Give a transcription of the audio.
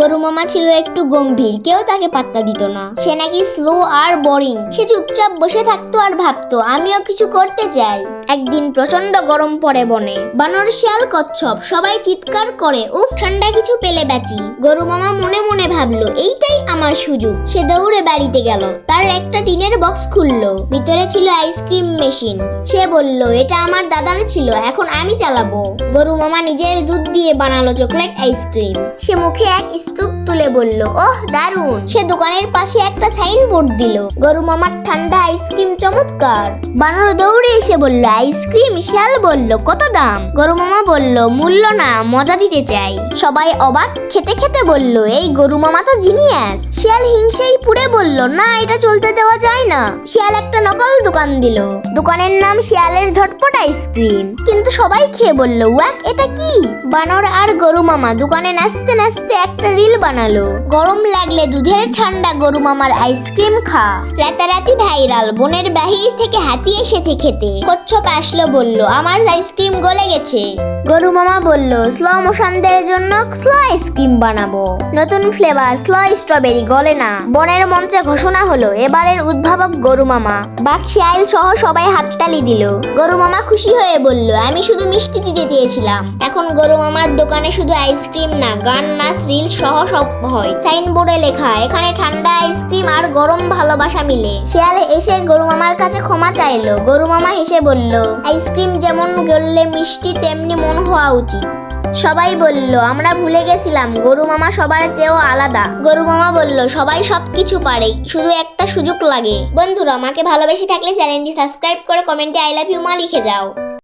গরু মামা ছিল একটু গম্ভীর, কেউ তাকে পাত্তা দিত না। সে নাকি স্লো আর বোরিং সে চুপচাপ বসে থাকতো আর ভাবতো, আমিও কিছু করতে চাই। একদিন প্রচণ্ড গরম পড়ে বনে। বানর শিয়াল কচ্ছপ, সবাই চিৎকার করে, উফ, ঠান্ডা কিছু পেলে বেচি। গরু মামা মনে মনে ভাবলো এইটাই আমার সুযোগ। সে দৌড়ে বাড়িতে গেল। তার একটা টিনের বক্স খুললো। ভিতরে ছিল আইসক্রিম মেশিন। সে বলল, এটা আমার দাদার ছিল, এখন আমি চালাবো। গরু মামা নিজের দুধ দিয়ে বানালো চকলেট আইসক্রিম। সে মুখে এক স্তূপ তুলে বলল, ওহ দারুণ সে দোকানের পাশে একটা সাইনবোর্ড দিল। গরু মামার ঠান্ডা আইসক্রিম চমৎকার। বানর দৌড়ে এসে বলল, আইসক্রিম? শিয়াল বলল, কত দাম? গরু মামা বলল, মূল্য না, মজা দিতে চাই। সবাই অবাক, খেতে খেতে বলল, এই গরু মামা তো জিনিয়াস। শিয়াল হিংসেই পুড়ে বলল, না, এটা চলতে দেওয়া যায় না। শিয়াল একটা নকল দোকান দিল। দোকানের নাম শিয়ালের ঝটপট আইসক্রিম। কিন্তু সবাই খেয়ে বলল, ওয়াক, এটা কি? বানর আর গরু মামা দোকানে নাচতে নাচতে একটা রিল বানালো। গরম লাগলে দুধের ঠান্ডা গরু মামার আইসক্রিম খা। রাতারাতি ভাইরাল, বনের বাহির থেকে হাতি এসেছে খেতে। কচ্ছপ আসলো, বলল, আমার আইসক্রিম গলে গেছে। গরু মামা বলল, স্লো মোশনদের জন্য স্লো আইসক্রিম বানাবো। নতুন ফ্লেভার, স্লো স্ট্রবেরি গলে না। বনের মঞ্চে ঘোষণা হলো, এবারের উদ্ভাবক গরু মামা। বাঘ শিয়াল সহ সবাই হাততালি দিল। গরু মামা খুশি হয়ে বলল, আমি শুধু মিষ্টি দিতে চেয়েছিলাম। এখন গরু মামার দোকানে শুধু আইসক্রিম না, গান, নাচ রিল সহ সব হয়। সাইনবোর্ডে লেখা, এখানে ঠান্ডা আইসক্রিম আর গরম ভালোবাসা মিলে। শিয়াল এসে গরু মামার কাছে ক্ষমা চাইলো। গরু মামা হেসে বলল, আইসক্রিম যেমন গললে মিষ্টি, তেমনি মন হওয়া উচিত। সবাই বলল, আমরা ভুলে গেছিলাম, গরু মামা সবার চেয়েও আলাদা। গরু মামা বলল, সবাই সব কিছু পারে, শুধু একটা সুযোগ লাগে। বন্ধুরা, আমাকে ভালোবেসে থাকলে চ্যানেলটি সাবস্ক্রাইব করে কমেন্টে আই লাভ ইউ মা লিখে যাও।